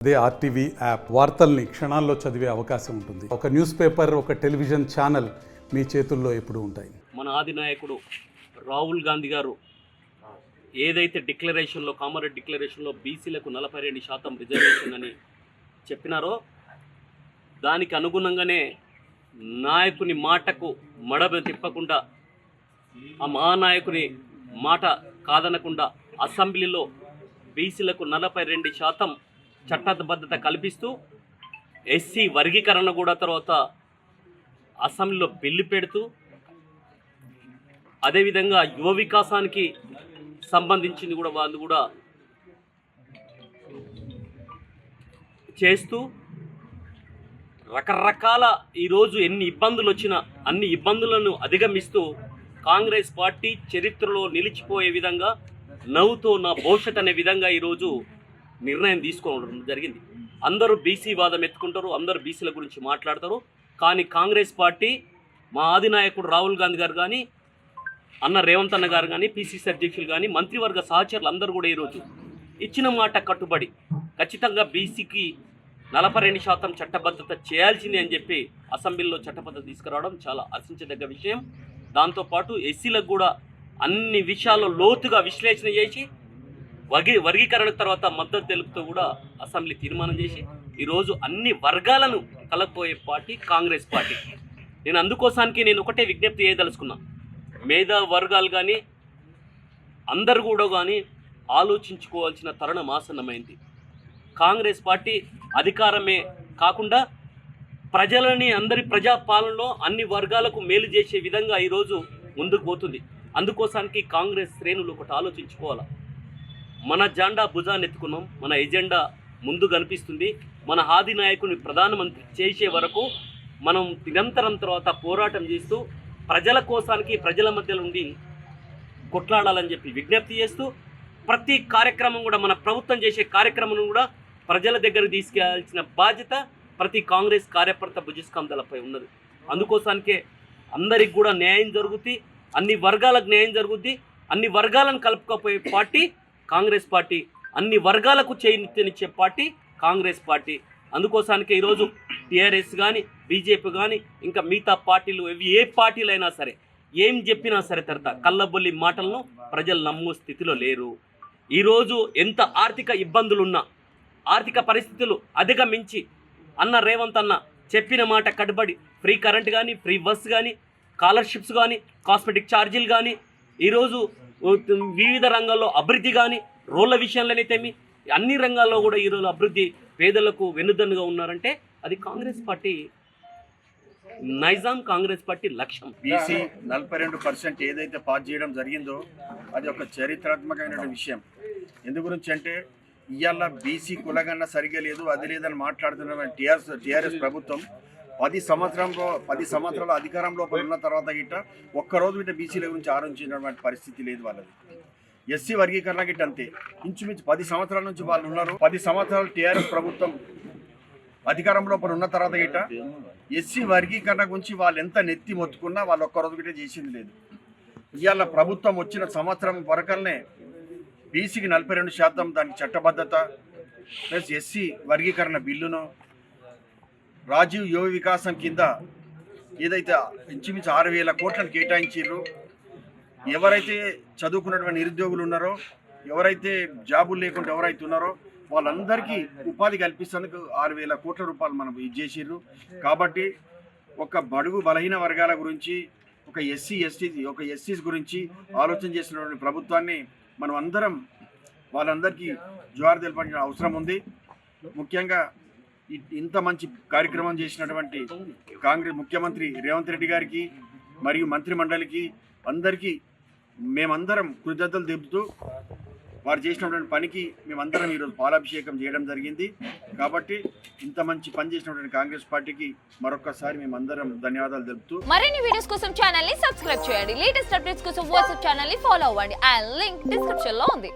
అదే RTV app వార్తల్ని క్షణాల్లో చదివే అవకాశం ఉంటుంది. ఒక న్యూస్ పేపర్ ఒక టెలివిజన్ ఛానల్ మీ చేతుల్లో ఎప్పుడు ఉంటాయి. మన ఆదినాయకుడు రాహుల్ గాంధీ గారు ఏదైతే డిక్లరేషన్లో కామారెడ్డి డిక్లరేషన్లో బీసీలకు నలభై రెండు శాతం రిజర్వేషన్ అని చెప్పినారో దానికి అనుగుణంగానే నాయకుని మాటకు మడమ తిప్పకుండా ఆ మహానాయకుని మాట కాదనకుండా అసెంబ్లీలో బీసీలకు నలభై రెండు శాతం చట్టబద్ధత కల్పిస్తూ ఎస్సీ వర్గీకరణ కూడా తర్వాత అసెంబ్లీలో బిల్లు పెడుతూ అదేవిధంగా యువ వికాసానికి సంబంధించింది కూడా వాళ్ళు కూడా చేస్తూ రకరకాల ఈరోజు ఎన్ని ఇబ్బందులు వచ్చినా అన్ని ఇబ్బందులను అధిగమిస్తూ కాంగ్రెస్ పార్టీ చరిత్రలో నిలిచిపోయే విధంగా నవ్వుతో నా భవిష్యత్ అనే విధంగా ఈరోజు నిర్ణయం తీసుకోవడం జరిగింది. అందరూ బీసీ వాదం ఎత్తుకుంటారు అందరూ బీసీల గురించి మాట్లాడతారు. కానీ కాంగ్రెస్ పార్టీ మా ఆదినాయకుడు రాహుల్ గాంధీ గారు కానీ అన్న రేవంత్ అన్న గారు కానీ పిసిసి అధ్యక్షులు కానీ మంత్రివర్గ సహచరులు అందరూ కూడా ఈరోజు ఇచ్చిన మాట కట్టుబడి ఖచ్చితంగా బీసీకి నలభై రెండు శాతం చట్టబద్ధత చేయాల్సిందే అని చెప్పి అసెంబ్లీలో చట్టబద్ధత తీసుకురావడం చాలా హర్షించదగ్గ విషయం. దాంతోపాటు ఎస్సీలకు కూడా అన్ని విషయాల్లో లోతుగా విశ్లేషణ చేసి వర్గీ వర్గీకరణ తర్వాత మద్దతు తెలుపుతూ కూడా అసెంబ్లీ తీర్మానం చేసి ఈరోజు అన్ని వర్గాలను కలగపోయే పార్టీ కాంగ్రెస్ పార్టీ. నేను అందుకోసానికి నేను ఒకటే విజ్ఞప్తి చేయదలుచుకున్నా. మేధా వర్గాలు కానీ అందరు కూడా కానీ ఆలోచించుకోవాల్సిన తరుణం ఆసన్నమైంది. కాంగ్రెస్ పార్టీ అధికారమే కాకుండా ప్రజలని అందరి ప్రజా పాలనలో అన్ని వర్గాలకు మేలు చేసే విధంగా ఈరోజు ముందుకు పోతుంది. అందుకోసానికి కాంగ్రెస్ శ్రేణులు ఒకటి ఆలోచించుకోవాలి? మన జెండా భుజాన్ని ఎత్తుకున్నాం మన ఎజెండా ముందు కనిపిస్తుంది. మన ఆది నాయకుని ప్రధానమంత్రి చేసే వరకు మనం నిరంతరం తర్వాత పోరాటం చేస్తూ ప్రజల కోసానికి ప్రజల మధ్యలో ఉండి కొట్లాడాలని చెప్పి విజ్ఞప్తి చేస్తూ ప్రతి కార్యక్రమం కూడా మన ప్రభుత్వం చేసే కార్యక్రమం కూడా ప్రజల దగ్గర తీసుకెళ్ళాల్సిన బాధ్యత ప్రతి కాంగ్రెస్ కార్యకర్త భుజస్కంధాలపై ఉన్నది. అందుకోసానికే అందరికి కూడా న్యాయం జరుగుద్ది అన్ని వర్గాలకు న్యాయం జరుగుద్ది అన్ని వర్గాలను కలుపుకపోయే పార్టీ కాంగ్రెస్ పార్టీ అన్ని వర్గాలకు చేయినిచ్చే పార్టీ కాంగ్రెస్ పార్టీ. అందుకోసానికే ఈరోజు టీఆర్ఎస్ కానీ బీజేపీ కానీ ఇంకా మిగతా పార్టీలు ఇవి ఏ పార్టీలు అయినా సరే ఏం చెప్పినా సరే తర్వాత కళ్ళబొల్లి మాటలను ప్రజలు నమ్ము స్థితిలో లేరు. ఈరోజు ఎంత ఆర్థిక ఇబ్బందులున్నా ఆర్థిక పరిస్థితులు అధిగమించి అన్న రేవంత్ అన్న చెప్పిన మాట కట్టుబడి ఫ్రీ కరెంట్ కానీ ఫ్రీ బస్ కానీ స్కాలర్షిప్స్ కానీ కాస్మెటిక్ ఛార్జీలు కానీ ఈరోజు వివిధ రంగాల్లో అభివృద్ధి కానీ రోళ్ళ విషయంలోనైతేమి అన్ని రంగాల్లో కూడా ఈరోజు అభివృద్ధి పేదలకు వెన్నుదన్నుగా ఉన్నారంటే అది కాంగ్రెస్ పార్టీ నైజాం కాంగ్రెస్ పార్టీ లక్ష్యం. బీసీ నలభై రెండు పర్సెంట్ ఏదైతే పాస్ చేయడం జరిగిందో అది ఒక చరిత్రాత్మకమైన విషయం. ఎందు గురించి అంటే ఇవాళ బీసీ కులగన్న సరిగా లేదు అది లేదని మాట్లాడుతున్న టీఆర్ఎస్ టీఆర్ఎస్ ప్రభుత్వం పది సంవత్సరంలో పది సంవత్సరాల అధికారంలో ఉన్న తర్వాత గిట్ట ఒక్కరోజు గిట్ట బీసీల గురించి ఆలోచించినటువంటి పరిస్థితి లేదు వాళ్ళది. ఎస్సీ వర్గీకరణ గిట్ట అంతే. ఇంచుమించు పది సంవత్సరాల నుంచి వాళ్ళు ఉన్నారు. పది సంవత్సరాలు టీఆర్ఎస్ ప్రభుత్వం అధికారంలో ఉన్న తర్వాత గిట్ట ఎస్సీ వర్గీకరణ గురించి వాళ్ళు ఎంత నెత్తి మొత్తుకున్నా వాళ్ళు ఒక్కరోజు గిట్ట చేసింది లేదు. ఇవాళ ప్రభుత్వం వచ్చిన సంవత్సరం వరకల్నే బీసీకి నలభై రెండు శాతం దానికి చట్టబద్ధత ప్లస్ ఎస్సీ వర్గీకరణ బిల్లును రాజీవ్ యువ వికాసం కింద ఏదైతే ఇంచుమించు ఆరు వేల కోట్లను కేటాయించారు ఎవరైతే చదువుకున్నటువంటి నిరుద్యోగులు ఉన్నారో ఎవరైతే జాబులు లేకుండా ఎవరైతే ఉన్నారో వాళ్ళందరికీ ఉపాధి కల్పిస్తేందుకు ఆరు వేల కోట్ల రూపాయలు మనం ఇది చేసిర్రు కాబట్టి ఒక బడుగు బలహీన వర్గాల గురించి ఒక ఎస్సీ ఎస్టీ ఒక ఎస్సీస్ గురించి ఆలోచన చేసినటువంటి ప్రభుత్వాన్ని మనం అందరం వాళ్ళందరికీ జోహార్ తెలపాల్సిన అవసరం ఉంది. ముఖ్యంగా ఇంత మంచి కార్యక్రమం చేసినటువంటి కాంగ్రెస్ ముఖ్యమంత్రి రేవంత్ రెడ్డి గారికి మరియు మంత్రి మండలికి అందరికీ మేమందరం కృతజ్ఞతలు తెలుపుతూ వారు చేసినటువంటి పనికి మేమందరం ఈరోజు పాలాభిషేకం చేయడం జరిగింది. కాబట్టి ఇంత మంచి పని చేసినటువంటి కాంగ్రెస్ పార్టీకి మరొకసారి మేమందరం ధన్యవాదాలు తెలుపుతూ మరిన్ని వీడియోస్ కోసం ఛానల్ని సబ్స్క్రైబ్ చేయండి. లేటెస్ట్ అప్డేట్స్ కోసం వాట్సాప్ ఛానల్ని ఫాలో అవ్వండి. అండ్ లింక్ డిస్క్రిప్షన్లో ఉంది.